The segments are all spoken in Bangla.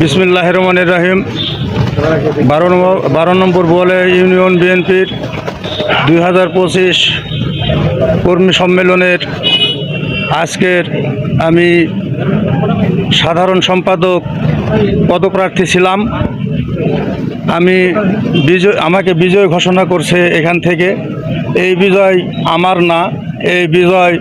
বিসমিল্লাহ রহমানের রাহিম। বারো নম্বর বারো নম্বর বলে ইউনিয়ন বিএনপির দুই হাজার পঁচিশ কর্মী সম্মেলনের আজকের আমি সাধারণ সম্পাদক পদপ্রার্থী ছিলাম। আমি বিজয়, আমাকে বিজয় ঘোষণা করছে এখান থেকে। এই বিজয় আমার না, এই বিজয়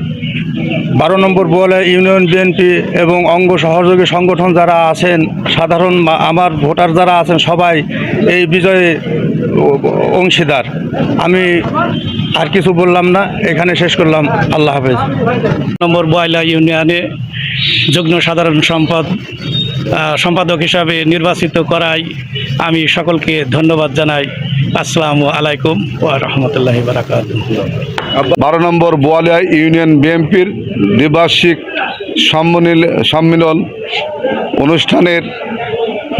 বারো নম্বর বলে ইউনিয়ন বিএনপি এবং অঙ্গ সহযোগী সংগঠন যারা আছেন, সাধারণ আমার ভোটার যারা আছেন, সবাই এই বিজয়ে অংশীদার। আমি আর কিছু বললাম না, এখানে শেষ করলাম। আল্লাহ হাফেজ। নম্বর বয়লা ইউনিয়নে যুগ্ম সাধারণ সম্পদ সম্পাদক হিসাবে নির্বাচিত করায় আমি সকলকে ধন্যবাদ জানাই। আসসালামু আলাইকুম ওয়া রহমতুল্লাহি বারাকাত বারো নম্বর বোয়ালিয়া ইউনিয়ন বিএনপির দ্বিবার্ষিক সম্মিল, সম্মিলন অনুষ্ঠানের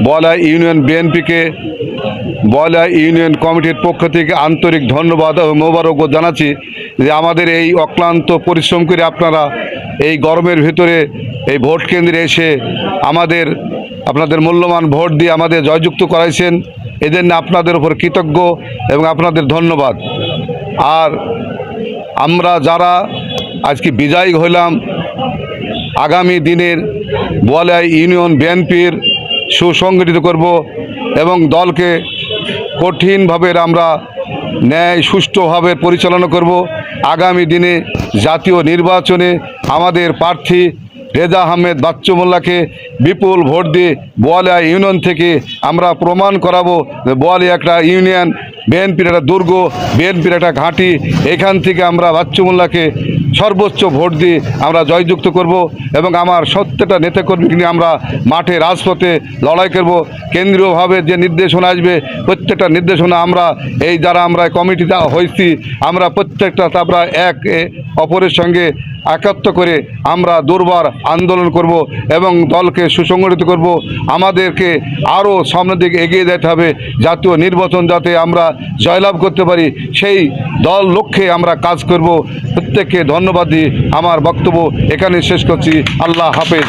বোয়ালিয়া ইউনিয়ন বিএনপিকে বোয়ালিয়া ইউনিয়ন কমিটির পক্ষ থেকে আন্তরিক ধন্যবাদ ও মোবারকও জানাচ্ছি যে আমাদের এই অক্লান্ত পরিশ্রম করে আপনারা এই গরমের ভিতরে এই ভোট কেন্দ্রে এসে আমাদের, আপনাদের মূল্যবান ভোট দিয়ে আমাদের জয়যুক্ত করাইছেন, এজন্য আপনাদের উপর কৃতজ্ঞ এবং আপনাদের ধন্যবাদ। আর আমরা যারা আজকে বিজয়ী হইলাম, আগামী দিনের বোয়ালিয়া ইউনিয়ন বিএনপির সুসংগঠিত করব এবং দলকে কঠিনভাবে আমরা ন্যায় সুষ্ঠুভাবে পরিচালনা করব। আগামী দিনে জাতীয় নির্বাচনে আমাদের প্রার্থী রেজা আহমেদ, বাচ্চু মোল্লাকে বিপুল ভোট দিয়ে বোয়ালিয়া ইউনিয়ন থেকে আমরা প্রমাণ করাবো বোয়ালিয়া একটা ইউনিয়ন বিএনপির একটা দুর্গ, বিএনপির একটা ঘাঁটি, এখান থেকে আমরা বাচ্চু মোল্লাকে সর্বোচ্চ ভোট দিয়ে আমরা জয়যুক্ত করব এবং আমার সত্যটা নেতাকর্মীকে নিয়ে আমরা মাঠে, রাজপথে লড়াই করব। কেন্দ্রীয়ভাবে যে নির্দেশনা আসবে, প্রত্যেকটা নির্দেশনা আমরা, এই যারা আমরা কমিটি কমিটিতে হয়েছি, আমরা প্রত্যেকটা আমরা এক অপরের সঙ্গে একাত্ম করে আমরা দুর্বার আন্দোলন করব এবং দলকে সুসংগঠিত করব। আমাদেরকে আরও সামনের দিকে এগিয়ে যেতে হবে। জাতীয় নির্বাচন যাতে আমরা জয়লাভ করতে পারি, সেই দল লক্ষ্যে আমরা কাজ করব। প্রত্যেককে ধন্যবাদ দিয়ে আমার বক্তব্য এখানে শেষ করছি। আল্লাহ হাফেজ।